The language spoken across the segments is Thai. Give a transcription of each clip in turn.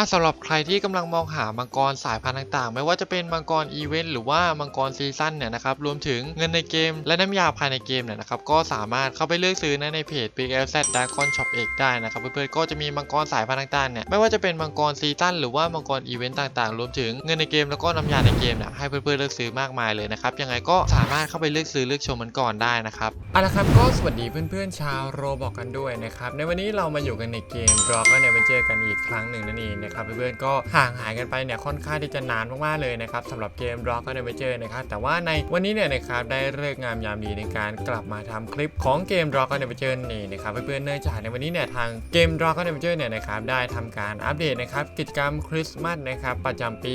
อะสำหรับใครที่กำลังมองหามังกรสายพันธุ์ต่างๆ ไม่ว่าจะเป็นมังกรอีเวนต์หรือว่ามังกรซีซั่นเนี่ยนะครับรวมถึงเงินในเกม และน้ำยาภายในเกมเนี่ยนะครับก็สามารถเข้าไปเลือกซื้อนะในเพจ Big LZ Dragon Shop X ได้นะครับเพื่อนๆก็จะมีมังกรสายพันธุ์ต่างๆเนี่ยไม่ว่าจะเป็นมังกรซีซั่นหรือว่ามังกรอีเวนต์ต่างๆ รวมถึงเงินในเกมแล้วก็น้ำยาในเกมเนี่ยให้เพื่อนๆเลือกซื้อมากมายเลยนะครับยังไงก็สามารถเข้าไปเลือกซื้อเลือกชมมันก่อนได้นะครับเอาละครับก็สวัสดีเพื่อนๆชาวโรบอกกันด้วยนะครับในวันนี้เรามาอยู่กันในเกม Rock และ Adventure กันอีกครั้งหนึ่งนั่นเองนะครับเพื่อนๆก็ห่างหายกันไปเนี่ยค่อนข้างที่จะนานมากๆเลยนะครับสำหรับเกม Rock และ Adventure นะครับแต่ว่าในวันนี้เนี่ยนะครับได้เลิกงามยามดีในการกลับมาทำคลิปของเกม Rock และ Adventure นี่นะครับเพื่อนๆเนื่องจากในวันนี้เนี่ยทางเกม Rock และ Adventure เนี่ยนะครับได้ทำการอัปเดตนะครับกิจกรรมคริสต์มาสนะครับประจำปี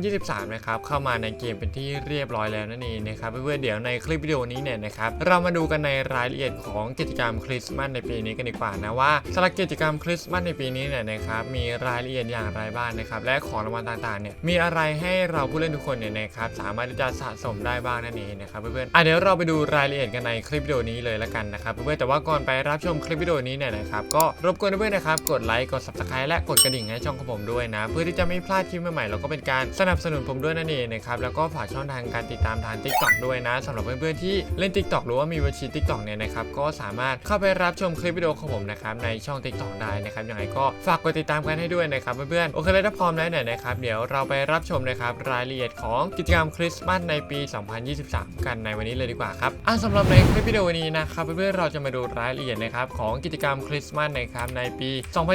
2023 นะครับเข้ามาในเกมเป็นที่เรียบร้อยแล้วนั่นเองนะครับเพื่อนๆเดี๋ยวในคลิปวิดีโอนี้เนี่ยนะครับเรามาดูกันในรายละเอียดของกิจกรรมคริสต์มาสในปีนี้กันดีกว่านะว่าสำหรับกิจกรรมคริสต์มาสในปีนี้เนี่ยนะครับมีรายละเอียดอย่างไรบ้างนะครับ และของรางวัลต่างๆเนี่ยมีอะไรให้เราผู้เล่นทุกคนเนี่ยนะครับสามารถที่จะสะสมได้บ้างนั่นเองนะครับเพื่อนๆอะเดี๋ยวเราไปดูรายละเอียดกันในคลิปวิดีโอนี้เลยละกันนะครับเพื่อนๆแต่ว่าก่อนไปรับชมคลิปวิดีโอนี้เนี่ยนะครับก็รบกวนเพื่อนๆนะครับกดไลค์กด subscribe และกดกระดิ่งให้ช่องของผมด้วยนะ เพื่อที่จะไม่พลาดคลิปใหม่ๆแล้วก็เป็นการสนับสนุนผมด้วยนั่นเองนะครับแล้วก็ฝากช่องทางการติดตามทาง TikTok ด้วยนะสำหรับเพื่อนๆที่เล่น TikTok หรือว่ามีบัญชี TikTok เนี่ยนะครับก็สามารถเข้าไปรับชมคลิปวิดีโอของผมนะครับในช่อง TikTok ได้นะครับยังไงก็ฝากกดติดตามกันให้ด้วยนะครับเพื่อนๆโอเคแล้วถ้าพร้อมแล้วเนี่ยนะครับเดี๋ยวเราไปรับชมนะครับรายละเอียดของกิจกรรมคริสต์มาสในปี 2023 กันในวันนี้เลยดีกว่าครับอะสำหรับในคลิปวิดีโอนี้นะครับเพื่อนๆเราจะมาดูรายละเอียดนะครับของกิจกรรมคริสต์มาสนะครับในปี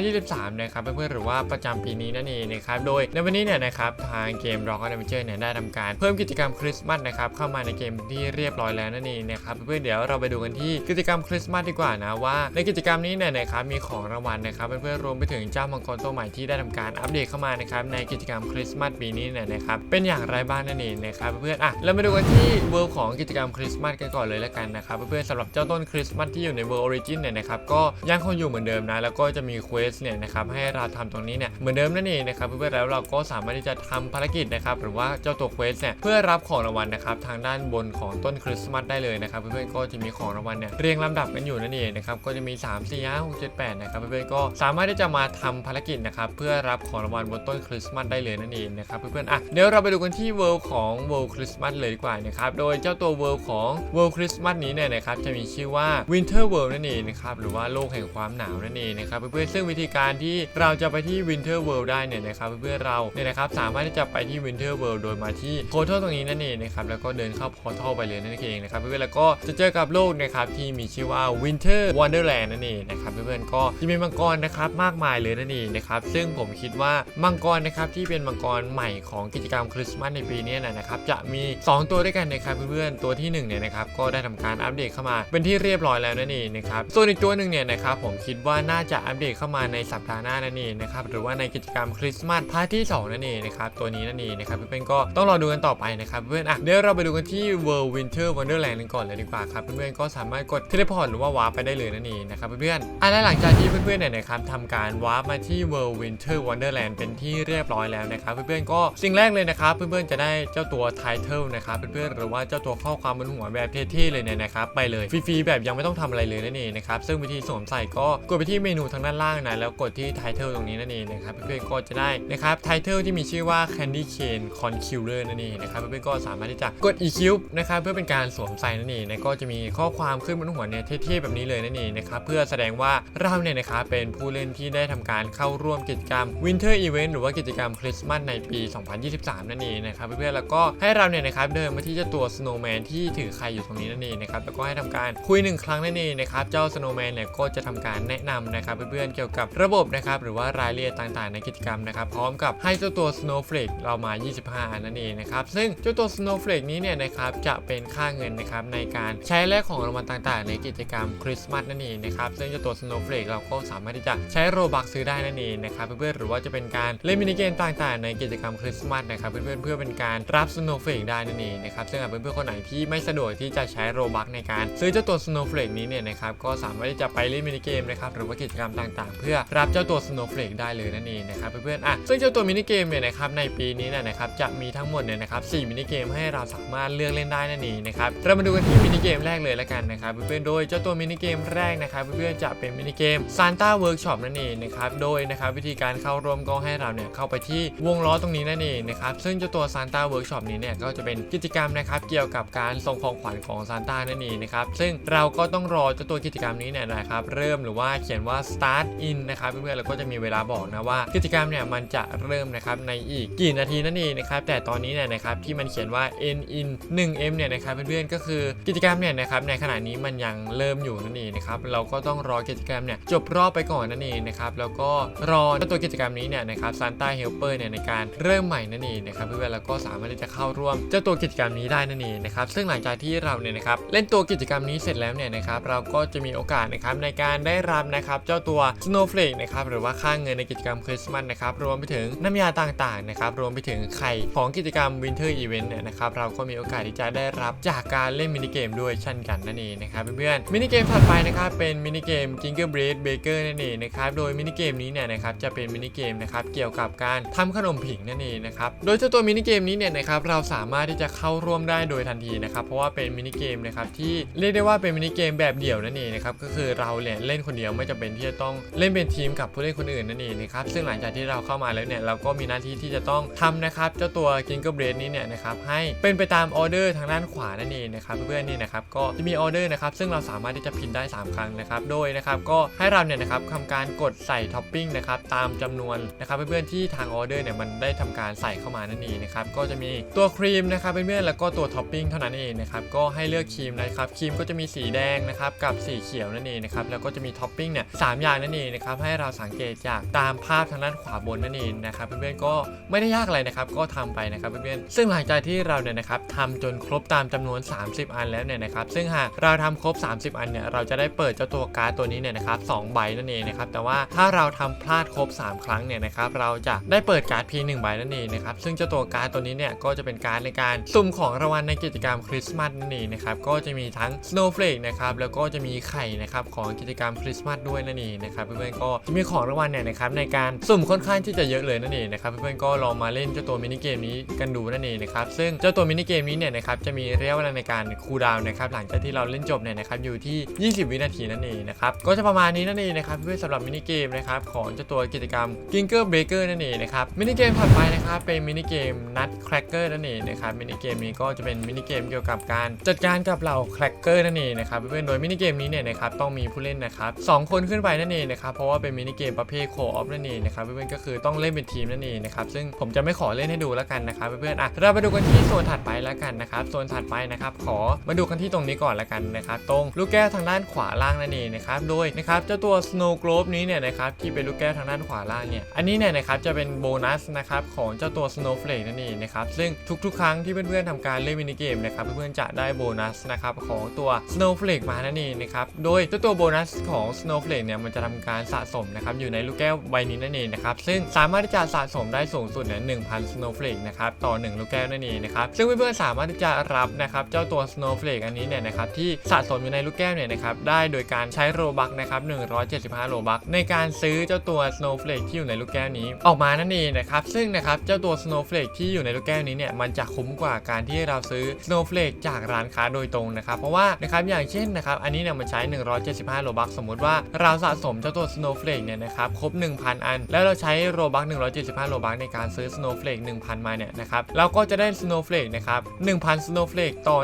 2023 นะครับเพื่อนๆหรือว่าประจำปีนี้นั่นเองนะครับโดยในวันนี้เนี่ยนะครับทางเกม Rock Adventure เนี่ยได้ทำการเพิ่มกิจกรรมคริสต์มาสนะครับเข้ามาในเกมที่เรียบร้อยแล้วนั่นเองนะครับเพื่อนๆเดี๋ยวเราไปดูกันที่กิจกรรมคริสต์มาสดีกว่านะว่า ในกิจกรรมนี้เนี่ยนะครับมีของรางวัลนะครับเพื่อนๆรวมไปถึงเจ้ามังกรตัวใหม่ที่ได้ทำการอัปเดตเข้ามานะครับในกิจกรรมคริสต์มาสปีนี้เนี่ยนะครับเป็นอย่างไรบ้างนั่นเองนะครับเพื่อนๆอะเรามาดูกันที่เวิร์ของกิจกรรมคริสต์มาสกันก่อนเลยแล้วกันนะครับเพื่อนๆสำหรับเจ้าต้นคริสต์มาสที่อยู่ในเวิร์ออริจินเนี่ยนะครับก็ยังคงอยู่เหมือนเดิมนะแล้วก็จะมีเควสเนี่ยนะครับให้เราทำตรงนี้เนี่ยเหมือนเดิมนั่นเองนะครับเพื่อนๆแล้วเราก็สามารถที่จะทำภารกิจนะครับหรือว่าเจ้าตัวเควสเนี่ยเพื่อรับของรางวัลนะครับทางด้านบนของต้นคริสต์มาสได้เลยนะครับเพื่อนๆก็จะมีของรางวัลเนี่ยเรียงลำดับกันอยู่นั่นเองนะครับก็จะมี 3 4 5 6 7 8นะครับเพื่อนๆก็สามารถที่จะมาทำภารกิจนะครับเพื่อรับของรางวัลบนต้นคริสต์มาสได้เลยนั่นเองนะครับเพื่อนๆอะเดี๋ยวเราไปดูกันที่เวิลด์ของเวิลด์คริสต์มาสเลยดีกว่านะครับโดยเจ้าตัวเวิลด์ของเวิลด์คริสต์มาสนี้เนี่ยนะครับจะมีชื่อว่า Winter World นั่นเองนะครับหรือว่าโลกแห่งความหนาวนั่นเองนะครับเพื่อนๆซึ่งวิธีการที่เราจะไปที่ Winter World ได้เนี่ยนะครับเพื่อนๆเราเนี่ยนะครับสามารถที่จะไปที่ Winter World โดยมาที่โพทัลตรงนี้นั่นเองนะครับแล้วก็เดินเข้าโพทัลไปเลยนั่นเองนะครับเพื่อนๆแล้วก็จะเจอกับโลกนะครับที่มีชื่อว่า Winter Wonderland นั่นเองนะครับเพื่อนๆก็จะมีมังกรนะครับมากมายเลยนั่นเองนะครับซึ่งผมมคิดว่ามังกรนะครับที่เป็นมังกรใหม่ของกิจกรรมคริสต์มาสในปีนี้นะครับจะมี 2 ตัวด้วยกันนะครับเพื่อนๆตัวที่1เนี่ยนะครับก็ได้ทำการอัปเดตเข้ามาเป็นที่เรียบร้อยแล้วนั่นเองนะครับส่วนอีกตัวหนึ่งเนี่ยนะครับผมคิดว่าน่าจะอัปเดตเข้ามาในสัปดาห์หน้านั่นเองนะครับหรือว่าในกิจกรรมคริสต์มาสพาร์ทที่สองนั่นเองนะครับตัวนี้นั่นเองนะครับเพื่อนๆก็ต้องรอดูกันต่อไปนะครับเพื่อนๆอะเดี๋ยวเราไปดูกันที่ World Winter Wonderland กันก่อนเลยดีกว่าครับเพื่อนๆก็สามารถกดเทเลพอร์ตหรือว่าวาร์ปไปได้เลยนั่นเองนะครับเพื่อนๆอะและหลังจากที่เพื่อนๆเนี่ยนะครับทำการวาร์ปมาที่ World Winter Wonderland เป็นที่เรียบร้อยแล้วนะครับเพื่อนๆก็สิ่งแรกเลยนะครับเพื่อนๆจะได้เจ้าตัว Title นะครับเพื่อนๆหรือว่าเจ้าตัวข้อความบนหัวแบบเท่ๆเลยเนี่ยนะครับไปเลยฟรีๆแบบยังไม่ต้องทำอะไรเลยนั่นเองนะครับซึ่งวิธีสวมใส่ก็กดไปที่เมนูทางด้านล่างนะแล้วกดที่ Title ตรงนี้นั่นเองนะครับเพื่อนๆก็จะได้นะครับ Title ที่มีชื่อว่า Candy Cane Concealer นั่นเองนะครับเพื่อนๆก็สามารถที่จะกด EQ นะครับเพื่อเป็นการสวมใส่นั่นเองนะก็จะมีข้อความขึ้นบนหัวเนี่ยเท่ๆแบบนี้เลยนั่นเองนะครับเพื่อแสดงว่าเราเนี่ยนะครับเป็นผู้เล่นที่ได้ทำการเข้าร่วมกิจกรรม Winter Event หรือว่ากิจกรรมคริสต์มาสในปี 2023 นั่นเองนะครับเพื่อนๆแล้วก็ให้เราเนี่ยนะครับเดินมาที่เจ้าตัว Snowman ที่ถือไข่อยู่ตรงนี้นั่นเองนะครับแล้วก็ให้ทำการคุยหนึ่งครั้งนั่นเองนะครับเจ้า Snowman เนี่ยก็จะทำการแนะนำนะครับเพื่อนๆเกี่ยวกับระบบนะครับหรือว่ารายละเอียดต่างๆ ในกิจกรรมนะครับพร้อมกับให้เจ้าตัว Snowflake เรามา 25 อันนั่นเองนะครับซึ่งเจ้าตัว Snowflake นี้เนี่ยนะครับจะเป็นค่าเงินนะครับในการใช้แลกของรางวัลต่างๆ ในกิจกรรมคริสต์มาสนั่นเองนะครับซึ่งเจ้าตัว Snowflake เราก็สามารถที่จะใช้โรบักซื้อได้นั่นเองนะครับเพื่อนหรือว่าจะเป็นการเล่นมินิเกมต่างๆ ในกิจกรรมคริสต์มาสนะครับเพื่อนๆเพื่อเป็นการรับ Snowflake ได้นั่นเองนะครับซึ่งหากเพื่อนๆคนไหนที่ไม่สะดวกที่จะใช้โรบักในการ ซื้อเจ้าตัว Snowflake นี้เนี่ยนะครับก็สามารถที่จะไปเล่นมินิเกมนะครับหรือว่ากิจกรรมต่างๆ เพื่อรับเจ้าตัว Snowflake ได้เลยนั่นเองนะครับเพื่อนๆอะซึ่งเจ้าตัวมินิเกมเนี่ยนะครับในปีนี้เนี่ยนะครับจะมีทั้งหมดเนี่ยนะครับ4มินิเกมให้เราสามารถเลือกเล่นได้นั่นเองนะครับเรามาดูกันที่มินิเกมแรกเลยละกันนะครับเพื่อนๆโดยเจ้าตัวมินิเกมแรกนะครับเพื่อนๆจะเป็นมินิเกม Santa Workshop นั่นเองนะครับโดยนะครับวิธีการเข้าเข้าร่วมก็ให้เราเนี่ยเข้าไปที่วงล้อตรงนี้นั่นเองนะครับซึ่งเจ้าตัว Santa Workshop นี้เนี่ยก็จะเป็นกิจกรรมนะครับเกี่ยวกับการส่งของขวัญของซานต้านั่นเองนะครับซึ่งเราก็ต้องรอเจ้าตัวกิจกรรมนี้เนี่ยนะครับเริ่มหรือว่าเขียนว่า start in นะครับเพื่อนๆแล้วก็จะมีเวลาบอกนะว่ากิจกรรมเนี่ยมันจะเริ่มนะครับในอีกกี่นาทีนั่นเองนะครับแต่ตอนนี้เนี่ยนะครับที่มันเขียนว่า n in 1m เนี่ยนะครับเพื่อนๆก็คือกิจกรรมเนี่ยนะครับในขณะนี้มันยังเริ่มอยู่นั่นเองนะครับเราก็ต้องรอกิจกรรมเนี่ยจบรอบไปก่อนนั่นเองนะครับแล้วก็รอตัวกิิจกรรมนี้เนี่ยนะครับ Santa Helper เนี่ยในการเริ่มใหม่นั่นเองนะครับเพื่อนๆแล้วก็สามารถที่จะเข้าร่วมเจ้าตัวกิจกรรมนี้ได้นั่นเองนะครับซึ่งหลังจากที่เราเนี่ยนะครับเล่นตัวกิจกรรมนี้เสร็จแล้วเนี่ยนะครับเราก็จะมีโอกาสนะครับในการได้รับนะครับเจ้าตัว Snowflake นะครับหรือว่าค่าเงินในกิจกรรมคริสต์มาสนะครับรวมไปถึงน้ำยาต่างๆนะครับรวมไปถึงไข่ของกิจกรรม Winter Event เนี่ยนะครับเราก็มีโอกาสที่จะได้รับจากการเล่นมินิเกมด้วยเช่นกันนั่นเองนะครับเพื่อนๆมินิเกมถัดไปนะครับเป็นมินิเกม Gingerbread Baker นั่นเองนะครับโดยมินิเกมนี้เนี่ยนะครับจะเป็นมินิเกมนะครับเกี่ยวกับการทำขนมผิงนั่นเองนะครับโดยเจ้าตัวมินิเกมนี้เนี่ยนะครับเราสามารถที่จะเข้าร่วมได้โดยทันทีนะครับเพราะว่าเป็นมินิเกมนะครับที่เรียกได้ว่าเป็นมินิเกมแบบเดี่ยวนั่นเองนะครับก็คือเราเนี่ยเล่นคนเดียวไม่จำเป็นที่จะต้องเล่นเป็นทีมกับผู้เล่นคนอื่นนั่นเองนะครับซึ่งหลังจากที่เราเข้ามาแล้วเนี่ยเราก็มีหน้าที่ที่จะต้องทำนะครับเจ้าตัว Gingerbread นี้เนี่ยนะครับให้เป็นไปตามออเดอร์ทางด้านขวานั่นเองนะครับเพื่อนๆนี่นะครับก็จะมีออเดอร์นะครับซึ่งเราสามารถที่จะพิมพ์ได้ 3 ครั้งนะครับโดยนะครับก็ให้เราเนี่ยนะครับทำการกดใส่ท็อปปิ้งนะครับตามจำนวนนะครับเพื่อนๆที่ทางออเดอร์เนี่ยมันได้ทำการใส่เข้ามานั่นเองนะครับก็จะมีตัวครีมนะครับเพื่อนๆแล้วก็ตัวท็อปปิ้งเท่านั้นเองนะครับก็ให้เลือกครีมนะครับครีมก็จะมีสีแดงนะครับกับสีเขียวนั่นเองนะครับแล้วก็จะมีท็อปปิ้งเนี่ยสามอย่างนั่นเองนะครับให้เราสังเกตจากตามภาพทางด้านขวาบนนั่นเองนะครับเพื่อนๆก็ไม่ได้ยากอะไรนะครับก็ทำไปนะครับเพื่อนๆซึ่งหลังจากที่เราเนี่ยนะครับทำจนครบตามจำนวน 30 อันแล้วเนี่ยนะครับซึ่งหากเราทำครบ 30 อันเนี่ยเราจะได้เปิดเจ้าตัวการ์ดตัวนี้เนี่ยนะครับสองใบนั่นเองนะครับแต่ว่าถ้าเราทำพลาดครบ 3ครั้งเนี่ยนะครับเราจะได้เปิดการ์ดเพียงหนึ่งใบนั่นเองนะครับซึ่งเจ้าตัวการ์ดตัวนี้เนี่ยก็จะเป็นการ์ดในการสุ่มของรางวัลในกิจกรรมคริสต์มาสนั่นเองนะครับก็จะมีทั้ง Snowflake นะครับแล้วก็จะมีไข่นะครับของกิจกรรมคริสต์มาสด้วยนั่นเองนะครับเพื่อนๆก็จะมีของรางวัลเนี่ยนะครับในการสุ่มค่อนข้างที่จะเยอะเลยนั่นเองนะครับเพื่อนๆก็ลองมาเล่นเจ้าตัวมินิเกมนี้กันดูนั่นเองนะครับซึ่งเจ้าตัวมินิเกมนี้เนี่ยนะครับจะมีระยะเวลาในการคูลดาวน์นะครับหลังจากที่เราเล่นจบเนี่ยนะครับอยู่ที่ 20 วินาทีนั่นเองนะครับก็จะประมาณนี้นั่นเองนะครับเพื่อสำหรับมินิเกมนะครับของเจ้าตัวกิจกรรม Ginger Baker นั่นเองนะครับมินิเกมถัดไปนะครับเป็นมินิเกม Nut Cracker นั่นเองนะครับมินิเกมนี้ก็จะเป็นมินิเกมเกี่ยวกับการจัดการกับเหล่าแครกเกอร์นั่นเองนะครับเพื่อนๆโดยมินิเกมนี้เนี่ยนะครับต้องมีผู้เล่นนะครับสองคนขึ้นไปนั่นเองนะครับเพราะว่าเป็นมินิเกมประเภทโคออฟนั่นเองนะครับเพื่อนๆก็คือต้องเล่นเป็นทีมนั่นเองนะครับซึ่งผมจะไม่ขอเล่นให้ดูแล้วกันนะครับเพื่อนๆอะเราไปดูกันที่โซนถัดไปแล้วกันนะครับโซนถัดไปนะครับขอมาดูกันที่ตรงนี้ก่อนแล้วกันนะครับตรงลูกแก้วทางด้านขวาล่างนั่นเองนะครับโดยนะครับเจ้าตัว Snow Globe นี้เนี่ยนะครับที่เป็นลูกแก้วทางด้านขวาล่างเนี่ย อันนี้เนี่ยนะครับจะเป็นโบนัสนะครับของเจ้าตัว Snowflake นั่นเองนะครับ ซึ่งทุกๆ ครั้งที่เพื่อนๆทำการเล่นมินิเกมนะครับเพื่อนๆจะได้โบนัสนะครับของตัว Snowflake มานั่นเองนะครับ โดยเจ้าตัวโบนัสของ Snowflake เนี่ยมันจะทำการสะสมนะครับอยู่ในลูกแก้วใบนี้นั่นเองนะครับ ซึ่งสามารถที่จะสะสมได้สูงสุดเนี่ย1,000 Snowflake นะครับต่อ 1 ลูกแก้วนั่นเองนะครับซึ่งเพื่อนๆสามารถที่จะรับนะครับเจ้าตัว Snowflake อันนี้เนี่ยนะครับที่สะสมอยู่ในลูกแก้วเนี่ยนะครับได้โดยการใช้โรบักนะครับ175โรบักในการซื้อเจ้าตัว Snowflake ที่อยู่ในลูกแก้วนี้ออกมานั่นเองนะครับซึ่งนะครับเจ้าตัว Snowflake ที่อยู่ในลูกแก้วนี้เนี่ยมันจะคุ้มกว่าการที่เราซื้อ Snowflake จากร้านค้าโดยตรงนะครับเพราะว่านะครับอย่างเช่นนะครับอันนี้เนี่ยมันใช้ 175 โลบักสมมุติว่าเราสะสมเจ้าตัว Snowflake เนี่ยนะครับครบ 1,000 อัน แล้วเราใช้โลบัก175 โลบักในการซื้อ Snowflake 1,000 มาเนี่ยนะครับเราก็จะได้ Snowflake นะครับ1,000 Snowflake ต่อ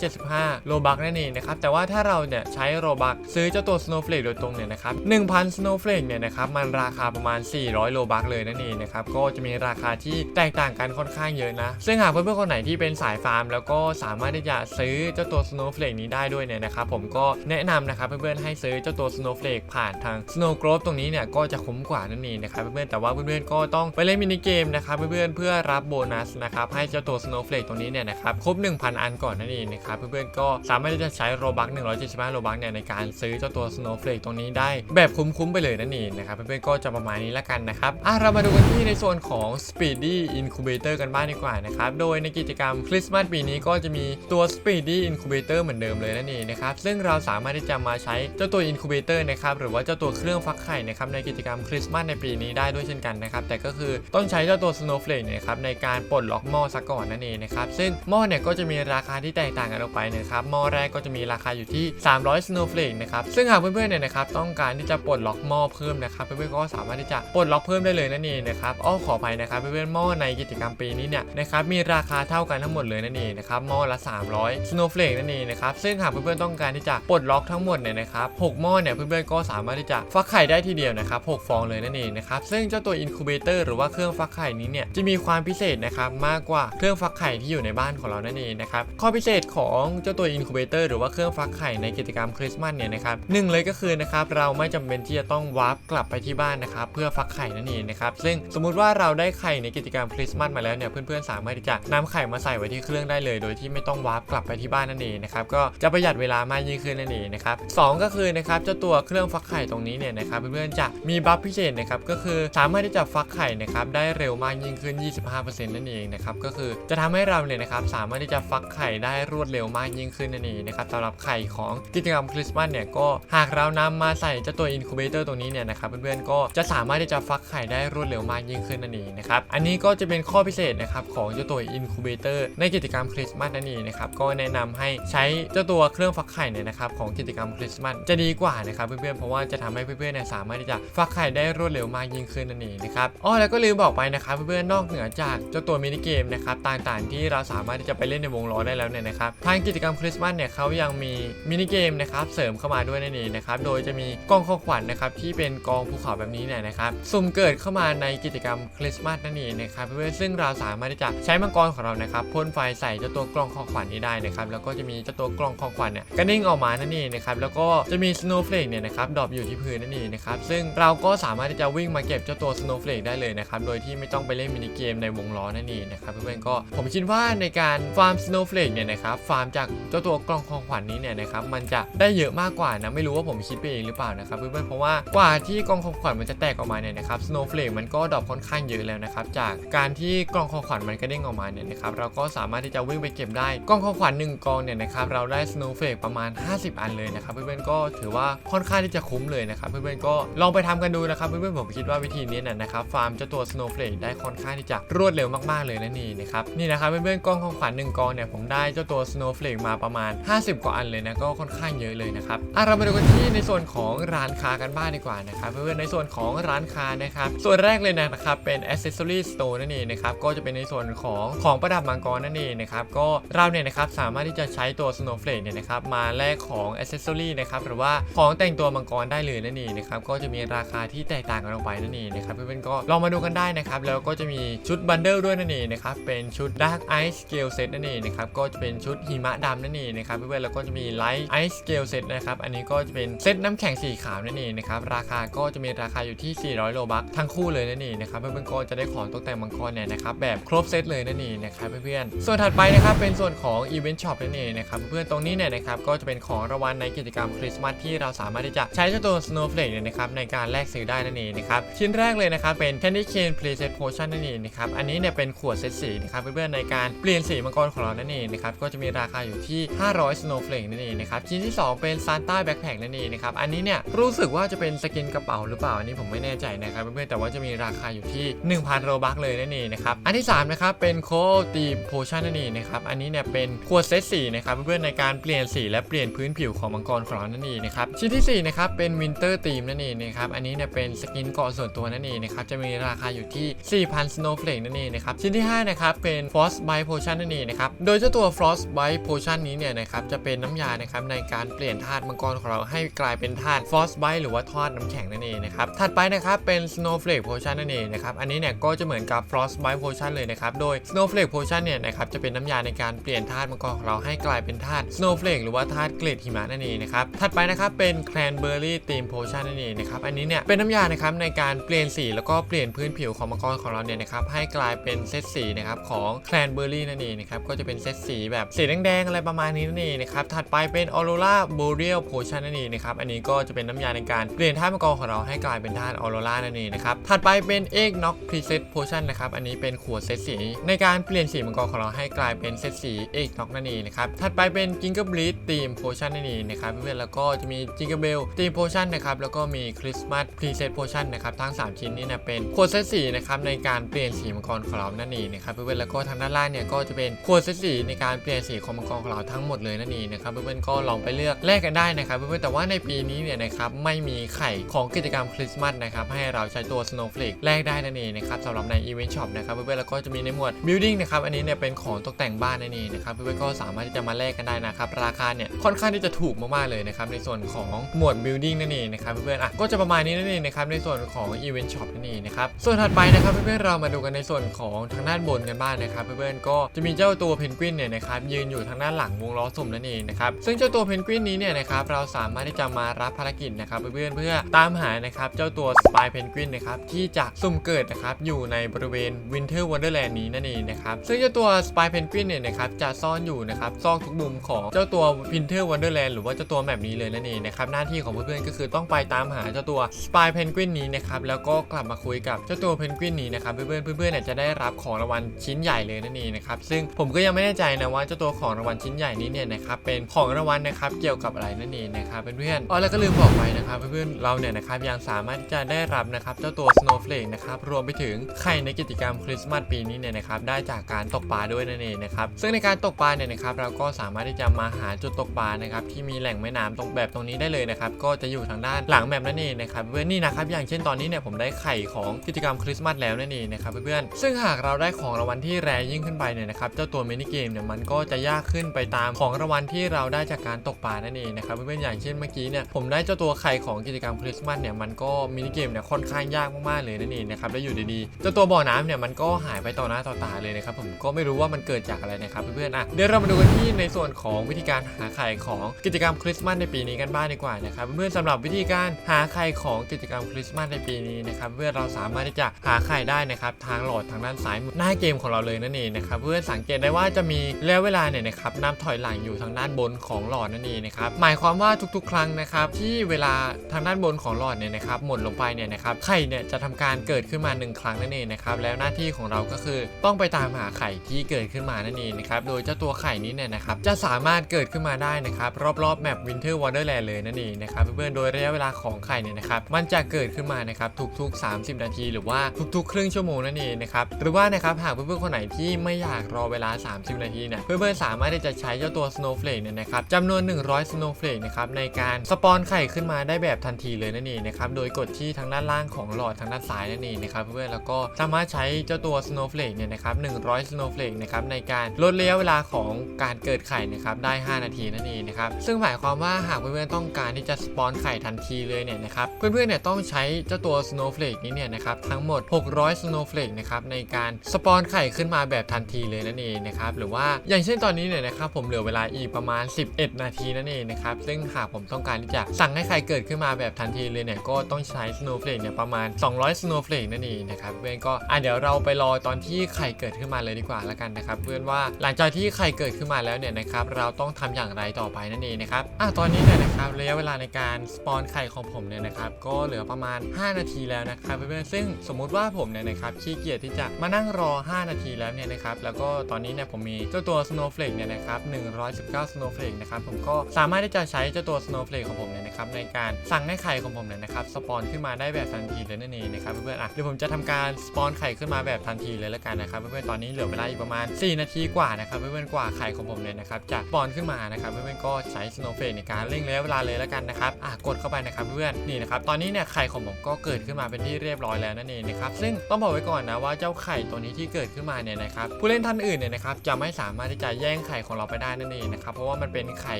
175 โลบักนั่นเองนะครับแต่ว่าถ้าเราเนี่ยใช้โลบักซื้อเจ้าตัว Snowflake โดยตรงเนี่ยนะครับ1,000 Snowflake เนี่ยนะครับมันราคาประมาณ400 โลบักเลยนั่นเองนะครับก็จะมีราคาที่แตกต่างกันค่อนข้างเยอะนะ ซึ่งหากเพื่อนๆคนไหนที่เป็นสายฟาร์ม แล้วก็สามารถที่จะซื้อเจ้าตัว Snowflake นี้ได้ด้วยเนี่ยนะครับผมก็แนะนำนะครับเพื่อนๆให้ซื้อเจ้าตัว Snowflake ผ่านทาง Snow Grove ตรงนี้เนี่ยก็จะคุ้มกว่านั่นเองนะครับเพื่อนๆแต่ว่าเพื่อนๆก็ต้องไปเล่นมินิเกมนะครับเพื่อนๆเพื่อรับโบนัสนะครับให้เจ้าตัว Snowflake ตรงนี้เนี่ยนะครับครบ 1,000 อันก่อนนั่นเองนะครับเพื่อนๆก็สามารถที่จะใช้โรบัก175โรบักเนี่ยในการซื้อเจ้าตัว Snowflake ตรงนี้ได้ แบบคุ้มๆไปเลยนั่นเองนะครับเพื่อนๆก็จะประมาณนี้ละกันนะครับอะเรามาดูกันที่ในส่วนของ Speedy Incubator กันบ้างดีกว่านะครับ โดยในกิจกรรมคริสต์มาสปีนี้ก็จะมีตัว Speedy Incubator เหมือนเดิมเลยนั่นเองนะครับ ซึ่งเราสามารถที่จะมาใช้เจ้าตัว Incubator นะครับ หรือว่าเจ้าตัวเครื่องฟักไข่นะครับในกิจกรรมคริสต์มาสในปีนี้ได้ด้วยเช่นกันนะครับ แต่ก็คือต้องใช้เจ้าตัว Snowflake นี่ยครับในการปลดล็อกหม้อซะก่อนนั่นเองนะครับ ซึ่งหม้อเนี่ยก็จะมีราคาที่แตกต่างกันออกไปนะครับหม้อแรกก็จะมีราคาอยู่ที่ 300 Snowflake นะครับ ซึ่งหากเพื่อนๆเนี่ยนะครับต้องการที่จะปลดล็อกหม้อเพิ่มนะครับเพื่อนๆก็สามารถที่จะปลดล็อกเพิ่มได้เลยนั่นเองนะครับอ้อขออภัยนะครับเพื่อนๆหม้อในกิจกรรมปีนี้เนี่ยนะครับมีราคาเท่ากันทั้งหมดเลยนั่นเองนะครับหม้อละ 300 Snowflake นั่นเองนะครับซึ่งหากเพื่อนๆต้องการที่จะปลดล็อกทั้งหมดเนี่ยนะครับ6หม้อเนี่ยเพื่อนๆก็สามารถที่จะฟักไข่ได้ทีเดียวนะครับ6ฟองเลยนั่นเองนะครับซึ่งเจ้าตัว incubator หรือว่าเครื่องฟักไข่นี้เนี่ยจะมีความพิเศษนะครับมากกว่าเครื่องฟักไข่ที่อยู่ในบ้านของเรานั่นเองนะครับข้อพิเศษของเจ้าตัว incubator หรือว่าเครื่องฟักไข่ในกิจกรรมคริสต์มาสเนี่ยนะครับหนึ่งเลยก็คือนะครับเราไม่จำเป็นที่จะต้องวาร์ปกลับไปที่บ้านนะครับเพื่อื่อฟักไข่นั่นเองนะครับซึ่งสมมุติว่าเราได้ไข่ในกิจกรรมคริสต์มาสมาแล้วเนี่ยเพื่อนๆสามารถที่จะนำไข่มาใส่ไว้ที่เครื่องได้เลย โดยที่ไม่ต้องวาร์ปกลับไปที่บ้านนั่นเองนะครับก็จะประหยัดเวลามากยิ่งขึ้นนั่นเองนะครับสองก็คือนะครับเจ้าตัวเครื่องฟักไข่ตรงนี้เนี่ยนะครับเพื่อนๆจะมีบัฟพิเศษนะครับก็คือสามารถที่จะฟักไข่นะครับได้เร็วมากยิ่งขึ้น 25%นั่นเองนะครับก็คือจะทำให้เราเนี่ยนะครับสามารถที่จะฟักไข่ได้รวดเร็วมากยิ่งขึ้นนั่นเองนะครับสำหรับไข่ของกิจกรรมคริสต์มาสเนี่ยก็หากเรานำมาใส่เจ้าตัวอินคูเบเตอร์ตรงนี้เนี่ยนะครับเพื่อนๆก็จะสามารถที่จะฟักไข่ได้รวดเร็วมากยิ่งขึ้นนั่นเองนะครับ อันนี้ก็จะเป็นข้อพิเศษนะครับของเจ้าตัวอินคูเบเตอร์ในกิจกรรมคริสต์มาสนั่นเองนะครับก็แนะนำให้ใช้เจ้าตัวเครื่องฟักไข่เนี่ยนะครับของกิจกรรมคริสต์มาสจะดีกว่านะครับเพื่อนๆเพราะว่าจะทำให้เพื่อนๆเนี่ยสามารถที่จะฟักไข่ได้รวดเร็วมากยิ่งขึ้นนั่นเองนะครับอ๋อแล้วก็ลืมบอกไปนะครับเพื่อนๆนอกเหนือจากเจ้าตัวมินิเกมนะครับต่างๆ ที่เราสามารถที่จะไปเล่นในวงล้อได้แล้วเนี่ยนะครับทางกิจกรรมคริสต์มาสเนี่ยเขายังมีมินิเกมนะครับเสริมเข้ามาด้วยนั่นเองนะครับโดยจะมีกองขอขวัญนะครับที่เป็นกองภูเขาแบบนี้เนี่ยนะครับสุ่มเกิดเข้ามาในกิจกรรมคริสต์มาสนั่นเองนะครับเพื่อนๆซึ่งเราสามารถที่จะใช้มังกรของเรานะครับพ่นไฟใส่เจ้าตัวกล่องของขวัญนี้ได้นะครับแล้วก็จะมีเจ้าตัวกล่องของขวัญเนี่ยกระดิ่งออกมานั่นเองนะครับแล้วก็จะมี snowflake เนี่ยนะครับดรอปอยู่ที่พื้นนั่นเองนะครับซึ่งเราก็สามารถที่จะวิ่งมาเก็บเจ้าตัว snowflake ได้เลยนะครับโดยที่ไม่ต้องไปเล่นมินิเกมในวงล้อนั่นเองนะครับเพื่อนๆก็ผมคิดว่าในการฟาร์ม snowflake เนี่ยนะครับฟาร์มจากเจ้าตัวกล่องของขวัญนี้เนี่ยนะครับมันจะได้เยอะมากกว่านะไม่รู้ว่าผมคิดไปเองหรือเปล่านะครับเพื่อนๆเพราะว่ากว่าที่กล่องของขวัญมันจะแตกออกมาเนี่ยนะครับ snowflake มันก็ดรอปค่อนข้างเยอะแล้วนะครับจากการที่กล่องของขวัญมันกระเด้งออกมาเนี่ยนะครับเราก็สามารถที่จะวิ่งไปเก็บได้กล่องของขวัญหนึ่งกองเนี่ยนะครับเราได้ snowflake ประมาณ 50 อันเลยนะครับเพื่อนๆก็ถือว่าค่อนข้างที่จะคุ้มเลยนะครับเพื่อนๆก็ลองไปทำกันดูนะครับเพื่อนๆผมคิดว่าวิธีนี้น่ะนะครับฟาร์มเจ้าตัว snowflake ได้ค่อนข้างที่จะรวดเร็วมากๆเลยนะนี่นะครับนี่นะครับเพื่อนๆกล่องของขวัญหนึ่งกองเนี่ยผมได้เจ้าตัว snowflake มาประมาณ 50 กว่าอันเลยนะก็ค่อนข้างเยอะเลยนะครับอะเรามาดูกันที่ในส่วนของร้านค้ากันบ้างดีกว่านะครับเพื่อนๆในส่วนของร้านค้านะครับ ส่วนแรกเลยนะครับเป็น accessory store นั่นเองนะครับ ก็จะเป็นในส่วนของของประดับมังกรนั่นเองนะครับ ก็เราเนี่ยนะครับสามารถที่จะใช้ตัว snowflake เนี่ยนะครับมาแลกของ accessory นะครับหรือว่าของแต่งตัวมังกรได้เลยนั่นเองนะครับ ก็จะมีราคาที่แตกต่างกันออกไปนั่นเองนะครับเพื่อนๆก็ลองมาดูกันได้นะครับ แล้วก็จะมีชุดบันเดิลด้วยนั่นเองนะครับ เป็นชุด dark ice scale set นั่นเองนะครับ ก็จะเป็นชุดหิมะดำนั่นเองนะครับเพื่อนๆแล้วก็จะมี light ice scale set นะครับ อันนี้ก็จะเป็นเซตน้ำแข็งสีขาวนั่นเองนะครับ ราคาก็จะมีราคาอยู่ที่400 โลบัคทั้งคู่เลยนั่นเองนะครับเพื่อนๆก็จะได้ของตกแต่งมังกรเนี่ยนะครับแบบครบเซตเลยนั่นเองนะครับเพื่อนๆส่วนถัดไปนะครับเป็นส่วนของ event shop นั่นเองนะครับเพื่อนๆตรงนี้เนี่ยนะครับก็จะเป็นของรางวัลในกิจกรรมคริสต์มาสที่เราสามารถที่จะใช้เจ้าตัว snowflake เนี่ยนะครับในการแลกซื้อได้นั่นเองนะครับชิ้นแรกเลยนะครับเป็น candy cane preset potion นั่นเองนะครับอันนี้เนี่ยเป็นขวดเซตสีนะครับเพื่อนๆในการเปลี่ยนสีมังกรของเรานั่นเองนะครับก็จะมีราคาอยู่ที่ 500 snowflake นั่นเองนะครับชิ้นที่ 2 เป็น Santa backpack นั่นเองนะครับอันนี้เนี่ยรู้สึกว่าจะเป็นสกินกระเป๋าหรือเปล่าอันนี้ผมไม่แน่ใจนะครับเพื่อนๆแต่ว่าจะมีราคาอยู่ที่ 1,000โรบัคเลยนั่นเองนะครับอันที่3นะครับเป็นโคตีโพชั่นนั่นเองนะครับอันนี้เนี่ยเป็นขวดเซตสีนะครับเพื่อนๆในการเปลี่ยนสีและเปลี่ยนพื้นผิวของมังกรของเรานั่นเองนะครับชิ้นที่สี่นะครับเป็นวินเตอร์ทีมนั่นเองนะครับอันนี้เนี่ยเป็นสกินเกาะส่วนตัวนั่นเองนะครับจะมีราคาอยู่ที่ 4,000 snowflake นั่นเองนะครับชิ้นที่ห้านะครับเป็น frost bite potion นั่นเองนะครับโดยเจ้าตัว frost bite potion นี้เนี่ยนะครับจะเป็นน้ำยานะครับในการเปลี่ยนธาตุมังกรของเราให้กลายเป็นธาตุ frost bite หรือว่าทอดน้ำแข็งนั่นเองนะครับถัดไปนะครับเป็น snowflake potion นั่นเองนะครับอันนี้เนี่ยก็จะเหมือนกับ frost bite potion เลยนะครับโดย snowflake potion เนี่ยนะครับจะเป็นน้ำยาในการเปลี่ยนธาตุมังกรของเราให้กลายเป็นธาตุ snowflake หรือว่าธาตุเกล็ดหิมะนั่นเองนะครับถัดไปนะครับเป็น cranberry team potion นั่นเองนะครับอันนี้เนี่ยเป็นน้ำยานะครับในการเปลี่ยนสีแล้วก็เปลี่ยนพื้นผิวของมังกรของเราเนี่ยนะครับให้กลายเป็นเซตสีนะครับของ cranberry นั่นเองนะครับก็จะเป็นเซตสีแบบสีแดงๆอะไรประมาณนี้นั่นเองนะครับถัดไปเป็น aurora boreal potion นั่นเองนะครับอันนี้ก็จะเป็นน้ำยาในการเปลี่ยนธาตุมังกรของเราให้กลายเป็นธาตุ aurora นั่นเองนะครับ ถัดไปเป็น egg knock preset potion นะครับ อันนี้เป็นขวดเซตสี ในการเปลี่ยนสีมังกรของเราให้กลายเป็นเซตสี egg knock นั่นเองนะครับ ถัดไปเป็น ginger bleed team potion นั่นเองนะครับเพื่อนแล้วก็จะมี ginger bell team potion นะครับ แล้วก็มี christmas preset potion นะครับทั้ง 3 ชิ้นนี้เนี่ยเป็นขวดเซตสีนะครับในการเปลี่ยนสีมังกรของเรานั่นเองนะครับเพื่อนๆแล้วก็ทางด้านล่างเนี่ยก็จะเป็นขวดเซตสีในการเปลี่ยนสีของมังกรของเราทั้งหมดเลยนั่นเองนะครับเพื่อนๆก็ลองไปเลือกแลกกันได้นะครับเพื่อนๆแต่ว่าในปีนี้เนี่ยนะครับไม่มีไข่ของกิจกรรมคริสต์มาสนะครับนะครับให้เราใช้ตัว Snowflake แลกได้นั่นเองนะครับสำหรับใน Event Shop นะครับเพื่อนๆแล้วก็จะมีในหมวด Building นะครับอันนี้เนี่ยเป็นของตกแต่งบ้านนั่นเองนะครับเพื่อนๆก็สามารถที่จะมาแลกกันได้นะครับราคาเนี่ยค่อนข้างที่จะถูกมากๆเลยนะครับในส่วนของหมวด Building นั่นเองนะครับเพื่อนๆอะก็จะประมาณนี้นั่นเองนะครับในส่วนของ Event Shop นั่นเองนะครับส่วนถัดไปนะครับเพื่อนๆเรามาดูกันในส่วนของทางด้านบนกันบ้างนะครับเพื่อนๆก็จะมีเจ้าตัวเพนกวินเนี่ยนะครับยืนอยู่ทางด้านหลังวงล้อสุ่มนั่นเองนะครับซึ่งเจ้าตัวเพนกวินนี้เนี่ยนะครับเราสามารถที่จะมารับภารกิจนะครับเพื่อนๆเพื่อตามหานะครับเจ้าตัวปายเพนกวินนะครับที่จะสุ่มเกิดนะครับอยู่ในบริเวณวินเทอร์วันเดอร์แลนด์นี้นั่นเองนะครับซึ่งเจ้าตัวสปายเพนกวินเนี่ยนะครับจะซ่อนอยู่นะครับซอกทุกมุมของเจ้าตัววินเทอร์วันเดอร์แลนด์หรือว่าเจ้าตัวแบบนี้เลยนั่นเองนะครับหน้าที่ของเพื่อนๆก็คือต้องไปตามหาเจ้าตัวสปายเพนกวินนี้นะครับแล้วก็กลับมาคุยกับเจ้าตัวเพนกวินนี้นะครับเพื่อนๆเพื่อนๆเนี่ยจะได้รับของรางวัลชิ้นใหญ่เลยนั่นเองนะครับซึ่งผมก็ยังไม่แน่ใจนะว่าเจ้าตัวของรางวัลชิ้นใหญ่นี้เนี่ยนะครับเป็นของรางวัลนะครับเกี่ยวกับอะไรนั่นเองนะครับเพื่อนๆอ๋อแล้วก็ลืมบอกไปนะครับเพื่อนๆเราเนี่ยนะครับยังสามารถที่จะได้ได้รับนะครับเจ้าตัว Snowflake นะครับรวมไปถึงไข่ในกิจกรรมคริสต์มาสปีนี้เนี่ยนะครับได้จากการตกปลาด้วยนั่นเองนะครับซึ่งในการตกปลาเนี่ยนะครับเราก็สามารถที่จะมาหาจุดตกปลานะครับที่มีแหล่งแม่น้ำตรงแบบตรงนี้ได้เลยนะครับก็จะอยู่ทางด้านหลังแมปนั่นเองนะครับเพื่อนนี่นะครับอย่างเช่นตอนนี้เนี่ยผมได้ไข่ของกิจกรรมคริสต์มาสแล้วนั่นเองนะครับเพื่อนๆซึ่งหากเราได้ของรางวัลที่แรงยิ่งขึ้นไปเนี่ยนะครับเจ้าตัวมินิเกมเนี่ยมันก็จะยากขึ้นไปตามของรางวัลที่เราได้จากการตกปลานั่นเองนะครับเพื่อนๆอย่างเช่นเมื่อกี้เนี่ยผมได้เจ้าตัวไข่ของกิจกรรมคริสต์มาสเนี่ยมันก็มินิเกมเนี่ยค่อนข้างยากมากๆเลยนั่นเองนะครับแล้วอยู่ดีๆเจ้าตัวบ่อน้ำเนี่ยมันก็หายไปต่อหน้าต่อตาเลยนะครับผมก็ไม่รู้ว่ามันเกิดจากอะไรนะครับเพื่อนๆอะเดี๋ยวเรามาดูกันที่ในส่วนของวิธีการหาไข่ของกิจกรรมคริสต์มาสในปีนี้กันบ้างดีกว่านะครับเพื่อนๆสำหรับวิธีการหาไข่ของกิจกรรมคริสต์มาสในปีนี้นะครับเพื่อนเราสามารถที่จะหาไข่ได้นะครับทางหลอดทางด้านซ้ายมือหน้าเกมของเราเลยนั่นเองนะครับเพื่อนสังเกตได้ว่าจะมีระยะเวลาเนี่ยนะครับนับถอยหลังอยู่ทางด้านบนของหลอดนั่นเองนะครับหมายความว่าทุกๆ ครั้งนะครับที่เวลาทางด้านบนของหลอดเนี่ยนะครับหมดลงไปเนี่ยนะครับไข่เนี่ยจะทำการเกิดขึ้นมาหนึ่งครั้งนั่นเองนะครับแล้วหน้าที่ของเราก็คือต้องไปตามหาไข่ที่เกิดขึ้นมานั่นเองนะครับโดยเจ้าตัวไข่นี้เนี่ยนะครับจะสามารถเกิดขึ้นมาได้นะครับรอบๆแมปวินเทอร์วอเตอร์แลนด์เลยนั่นเองนะครับเพื่อนๆโดยระยะเวลาของไข่เนี่ยนะครับมันจะเกิดขึ้นมานะครับทุกๆ 30 นาที หรือว่าทุกๆ ครึ่งชั่วโมงนั่นเองนะครับหรือว่านะครับหากเพื่อนๆคนไหนที่ไม่อยากรอเวลา 30 นาทีเนี่ยเพื่อนๆสามารถที่จะใช้เจ้าตัว Snowflake เนี่ยนะครับจำนวน 100 Snowflake นะครับในการสปอนไข่ขึ้นมาได้แบบทันทีเลยนั่นเองนะครับโดยกดที่ทางด้านล่างของหลอดทางด้านซ้ายนั่นเองนะครับเพื่อนแล้วก็สามารถใช้เจ้าตัว Snowflake เนี่ยนะครับ100 Snowflake นะครับในการลดระยะเวลาของการเกิดไข่นะครับได้ 5 นาทีนั่นเองนะครับซึ่งหมายความว่าหากเพื่อนๆต้องการที่จะสปอนไข่ทันทีเลยเนี่ยนะครับเพื่อนๆเนี่ยต้องใช้เจ้าตัว Snowflake นี้เนี่ยนะครับทั้งหมด 600 Snowflake นะครับในการสปอนไข่ขึ้นมาแบบทันทีเลยนั่นเองนะครับหรือว่าอย่างเช่นตอนนี้เนี่ยนะครับผมเหลือเวลาอีกประมาณ 11 นาทีนั่นเองนะครับซึ่งหากผมต้องการที่จะสั่งให้ไข่เกิดขึ้นมาแบบทันทีเลยเนี่ยก็ต้องใช้ Snowflake เนี่ยประมาณ 200 Snowflake นั่นเองนะครับเพื่อนก็อะเดี๋ยวเราไปรอตอนที่ไข่เกิดขึ้นมาเลยดีกว่าล้วกันนะครับเพื่อนว่าหลังจากที่ไข่เกิดขึ้นมาแล้วเนี่ยนะครับเราต้องทำอย่างไรต่อไปนั่นเองนะครับอะตอนนี้เนี่ยนะครับระยะเวลาในการสปอนไข่ของผมเนี่ยนะครับก็เหลือประมาณ 5 นาทีแล้วนะครับเพื่อนๆซึ่งสมมุติว่าผมเนี่ยนะครับขี้เกียจที่จะมานั่งรอ 5 นาทีแล้วเนี่ยนะครับแล้วก็ตอนนี้เนี่ยผมมีเจ้าตัว Snowflake เนี่ยนะครับ119 Snowflake นะครับผมก็สามารถที่จะใช้เจ้าตัว Snowflake ของผมเนี่ยนะครับในการสั่งให้ไข่ของผมเนี่ยนะครับสปอนขึ้นมาได้แบบทันทีเลยนั่นเองนะครับเพื่อนๆอะเดี๋ยวผมจะทำการสปอนไข่ขึ้นมาแบบทันทีเลยแล้วกันนะครับเพื่อนๆตอนนี้เหลือเวลาอีกประมาณ 4 นาทีกว่านะครับเพื่อนๆกว่าไข่ของผมเนี่ยนะครับจะสปอนขึ้นมานะครับเพื่อนๆก็ใช้ Snowflake ในการเร่งระยะเวลาเลยแล้วกันนะครับอะกดเข้าไปนะครับเพื่อนๆนี่นะครับตอนนี้เนี่ยไข่ของผมก็เกิดขึ้นมาเป็นที่เรียบร้อยแล้วนั่นเองนะครับซึ่งต้องบอกไว้ก่อนนะว่าเจ้าไข่ตัวนี้ที่เกิดขึ้นมาเนี่ยนะครับผู้เล่นท่านอื่นเนี่ยนะครับจะไม่สามารถที่จะแย่งไข่ของเราไปได้นั่นเองนะครับเพราะว่ามันเป็นไข่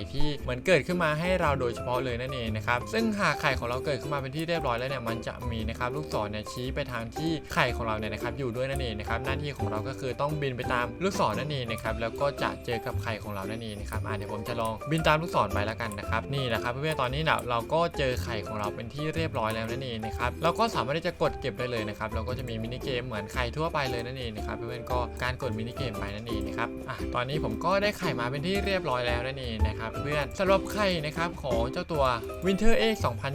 ที่เหมือนเกิดขึ้นมาให้เราโดยเฉพาะเลยนั่นเองนะครับซึ่งหากไข่ของเราเกิดขึ้นมาเป็นที่เรียบร้อยแล้วเนี่ยมันจะมีนะครับลูกศรเนี่ยชี้ไปทางที่ไข่ของเราเนี่ยนะครับอยู่ด้วยนั่นเองนะครับหน้าที่ของเราก็คือต้องบินไปตามลูกศรนั่นเองนะครับแล้วก็จะเจอกับไข่ของเรานั่นเองนะครับอะเดี๋ยวผมจะลองบินตามลูกศรไปแล้วกันนะครับนี่แหละครับเพื่อนๆตอนนี้เนี่ยเราก็เจอไข่ของเราเป็นที่เรียบร้อยแล้วนั่นเองนะครับเราก็สามารถที่จะกดเก็บได้เลยนะครับเราก็จะมีมินิเกมเหมือนไข่ทั่วไปเลยนั่นเองนะครับเพื่อนๆก็การกดมินิเกมไปนั่นเองนะครับอะตอนนี้ผมก็ได้ไข่มาเป็นที่เรียบร้อยแล้วนั่นเองนะครับเพื่อนสำหรับไข่นะครับของเจ้าตัว Winter Egg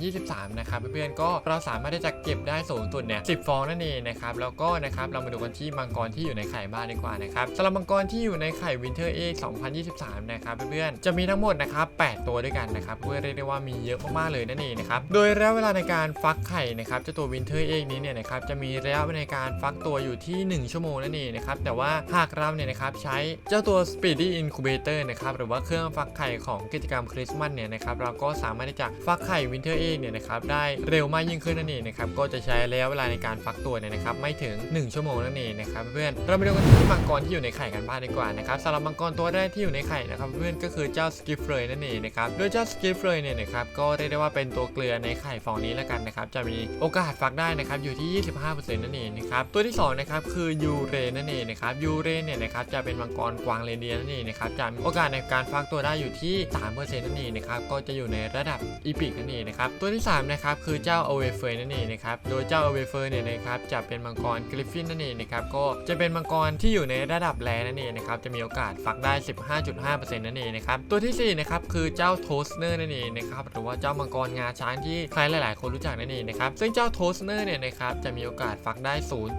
2023 นะครับเพื่อนๆก็เราสามารถที่จะเก็บได้สูงสุดเนี่ย10ฟองนั่นเองนะครับแล้วก็นะครับเรามาดูกันที่มังกรที่อยู่ในไข่บ้านดีกว่านะครับสำหรับมังกรที่อยู่ในไข่ Winter Egg 2023 นะครับเพื่อนๆจะมีทั้งหมดนะครับ8ตัวด้วยกันนะครับเพื่อเรียกได้ว่ามีเยอะมากๆเลยนั่นเองนะครับโดยระยะเวลาในการฟักไข่นะครับเจ้าตัว Winter Egg นี้เนี่ยนะครับจะมีระยะเวลาในการฟักตัวอยู่ที่ 1 ชั่วโมงนั่นเองนะครับแต่ว่าหากเราเนี่ยนะครับใช้เจ้าตัว Speedy Incubator นะครับหรือว่าเครื่องฟักไข่ของกิจกรรมคริสต์มาสเนี่ยนะครับเราก็สามารถที่จะฟักไข่ Winter Egg เนี่ยนะครับได้เร็วมากยิ่งขึ้นนั่นเองนะครับก็จะใช้ระยะเวลาในการฟักตัวเนี่ยนะครับไม่ถึง 1 ชั่วโมงนั่นเองนะครับเพื่อนเราไปดูกันที่มังกรที่อยู่ในไข่กันบ้างดีกว่านะครับสำหรับมังกรตัวแรกที่อยู่ในไข่นะครับเพื่อนก็คือเจ้าสกิฟเฟยนั่นเองนะครับโดยเจ้าสกิฟเฟยเนี่ยนะครับก็เรียกได้ว่าเป็นตัวเกลือในไข่ฟองนี้แล้วกันนะครับจะมีโอกาสฟักได้นะครับอยู่ที่ 25%นั่นเองนะครับตัวที่สองนะครับคือยูเรนั่นเองนะครับยูเรเนี่ยนะครับจะเป็นมังกรกวางเรเดียนั่นเองนะครับจะมีโอกาสในการฟักตัวได้อยู่ที่ 3%นั่นเองนะครับก็จะอยู่ในระดับอีพิกนั่นเองนะครับตัวที่สามนะครับคือเจ้าอเวเฟยนั่นเองนะครับ โดยเจ้าอเวเฟยเนี่ยนะครับจะเป็นมังกรกริฟฟินนั่นเองนะครับก็จะเป็นมังกรที่อยู่ในระดับแรนั่นเองนะครับจะมีโอกาสฟักได้ 15.5%นั่นเองนะครับตัวที่สี่นะครับคือเจ้าโทสเนอร์นั่นเองนะครับหรือว่าเจ้ามังกรงาช้างที่ใครหลาย ๆ คนรู้จักนั่นเองนะครับซึ่งเจ้าโทสเนอร์เนี่ยนะครับจะมีโอกาสฟักได้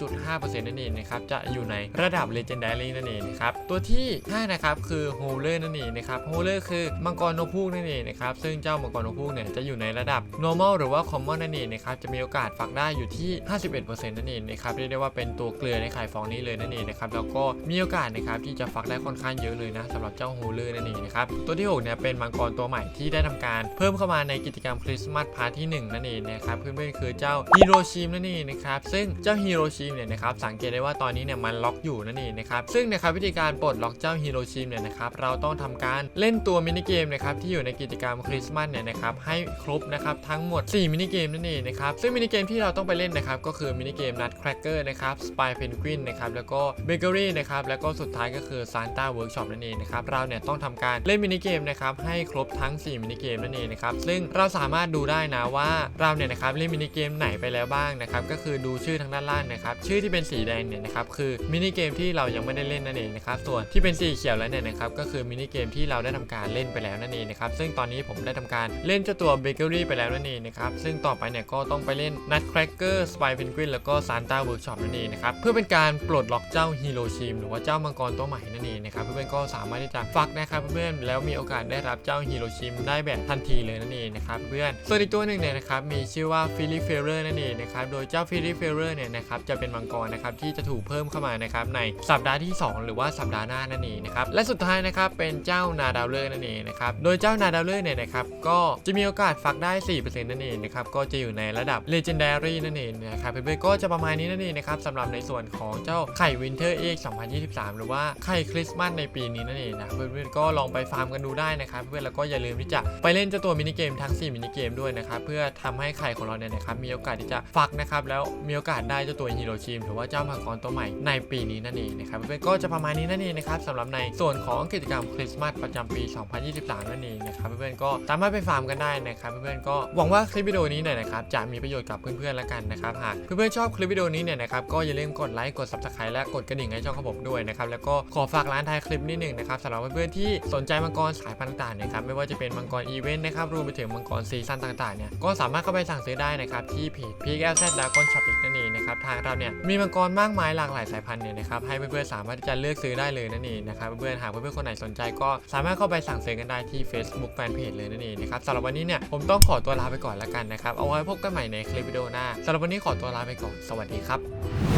0.5%นั่นเองนะครับจะอยู่ในระดับ Legendary นั่นเองนะครับตัวที่ห้านะครับคือโฮเลอร์นั่นเองนะครับโฮเลอร์คือมังกรนกพูกนั่นเองนะครับซึ่งเจ้ามังกรนกพูกเนี่ยจะอยู่ในระดับ normal หรือว่า common นั่นเองนะครับจะมีโอกาสฟักได้อยู่ที่ 51%นั่นเองนะครับเรียกได้ว่าเป็นตัวเกลือในไข่ฟองนี้เลยนั่นเองนะครับแล้วก็มีโอกาสนะครับที่จะฟักได้ค่อนข้างเยอะเลยนะสำหรับเจ้าโฮเลอร์นั่นเองนะครับตัวที่หกเนี่ยเป็นมังกรตัวใหม่ที่ได้ทำการเพิ่มเข้ามาในกิจกรรมคริสต์มาสพาร์ทที่หนึ่งนั่นเองนะครับเพื่อนๆคือเจ้าฮีโรชิมนั่นเองนะครับซึ่งเจ้าฮีโรชิมเนี่ยนะครับสังเกตได้ว่าตอนนี้เนี่ยมันล็อกอยู่นั่นเองนะครับซึ่งนะครับวิธีการปลดล็อกเจ้าฮีโรชิมเนี่ยนะครับเราต้องทำการเล่นตัวมินิเกมนะครับที่อยู่ในกิจกรรมคริสต์มาสเนี่ยนะครับให้ครบนะครับทั้งหมด 4 มินิเกมนั่นเองนะครับซึ่งมินิเกมที่เราต้องไปเล่นนะครับก็คือมินิเกมนัดแครกเกอร์นะครับสปายเพนกวินนะครับแล้วก็เบเกอรี่นะครับแล้วก็สุดท้ายก็คือซานต้าเวิร์กช็อปนั่นเองนะครับเราเนี่ยต้องทำการเล่นมินิเกมนะครับให้ครบทั้ง 4 มินิเกมนั่นเองนะครับซึ่งเราสามารถดูได้นะว่าเราเนี่ยนะครับเล่นมินิเกมไหนไปแล้วบ้างนะครับก็คือดูชื่อทางด้านล่างนะครับชื่อที่เป็นสีแดงเนี่ยนะครับคือมินิเกมที่เรายังไม่ได้เล่นนั่นเองนะครับส่วนที่เป็นสีเขียวแล้วเนี่ยนะครับก็คือมินิเกมที่เราได้ทำการเล่นไปแล้วนั่นเองนะครับซึ่งตอนนี้ผมได้ทำการเล่นเจ้าตัวเบเกอรี่ไปแล้วนั่นเองนะครับซึ่งต่อไปเนี่ยก็ต้องไปเล่นนัดแครกเกอร์สปายเพนกวินแล้วก็ซานต้าเวิร์กช็อปนั่นเองนะครับ เพื่อเป็นการปลดล็อกเจ้าฮีโรชิมหรือว่าเจ้ามังกรตัวใหม่นั่นเองนะครับเพื่อนๆก็สามารถที่จะฟักนะครับเพื่อนๆแล้วมีโอกาสได้รับเจ้าฮีโรชิมได้แบบทันทีเลยนั่นเองนะครับเพื่อนส่วนอีกตัวหนึ่งเนี่ยนะครับมีชื่อว่าฟิลิเฟเรอร์นั่นเองนะครับโดยเจ้าฟิลิเฟเรอร์เนี่ยนะครับจะเป็นมังกรนะครับที่จะถูกเพิ่มเข้ามานะครับในสัปดาห์ที่ 2 หรือว่าสัปดาห์หน้านั่นเองนะครับและสุดท้ายนะครับเป็นเจ้านาดาวเลอร์นั่นเองนะครับโดยเจ้านาดาวเลอร์เนี่ยนะครับก็จะมีโอกาสฟักได้ 4%นั่นเองนะครับก็จะอยู่ในระดับ Legendary นั่นเองนะครับเพื่อนๆก็จะประมาณนี้นั่นเองนะครับสำหรับในส่วนของเจ้าไข่วินเทอร์เอ็ก2023 หรือว่าไข่คริสต์มาสในปีนี้นั่นเองนะเพื่อนๆก็ลองไปฟาร์มกันดูได้นะครับเพื่อนๆแล้วก็อย่าลืมที่จะไปเล่นเจ้าตัวมินิเกมทั้ง 4 มินิเกมด้วยนะครับเพื่อทำให้ไข่ของเราเนี่ยนะครับมีโอกาสที่จะฟักนะครับแล้วมีโอกาสได้เจ้าตัวฮีโรชิมหรือว่าเจ้ามังกรตัวใหม่ในปีนี้นั่นเองนะครับเพื่อนๆก็จะประมาณนี้นั่นเองนะครับสำหรับในส่วนของกิจกรรมคริสต์มาสประจำปี 2023 นั่นเองนะครับเพื่อนๆก็สามารถไปฟาร์มกันได้นะครับเพื่อนๆก็หวังว่าคลิปวิดีโอนี้เนี่ยนะครับจะมีประโยชน์กับเพื่อนๆแล้วกันนะครับหากเพื่อนๆชอบคลิปวิดีโอนี้เนี่ยนะครับก็อย่าลืมกดไลค์กด subscribe และกดกระดิ่งให้ช่องของผมด้วยนะครับแล้วก็ขอฝากร้านท้ายคลิปนิดหนึ่งนะครับสำหรับเพื่อนๆที่สนใจมังกรสายพันธุ์ต่างๆนะครับไม่ว่าจะเป็นมังกรอีเวนต์นะครับรวมไปถึงมังกรซีซั่นต่างๆเนี่ยก็สามารถเข้าไปสั่งซื้อได้นะครับที่เพจ PXZ Dragon Shop อีกนั่นเองนะครับทางเราเนี่ยมีมังกรมากมายหลากหลายสายพันธุ์เนี่ยนะครับให้เพื่อนๆสามารถที่จะเลือกซื้อได้เลยนั่นเองนะครับเพื่อนๆหากเพื่อนๆคนไหนสนใจก็สามารถเข้าไปสั่งซื้อกันได้ที่ Facebook Fanpage เลยนั่นเองนะครับสำหรับวันนี้เนี่ยผมต้องขอตัวลาไปก่อนแล้วกันนะครับเอาไว้พบกันใหม่ในคลิปวิดีโอหน้าสำหรับวันนี้ขอตัวลาไปก่อน สวัสดีครับ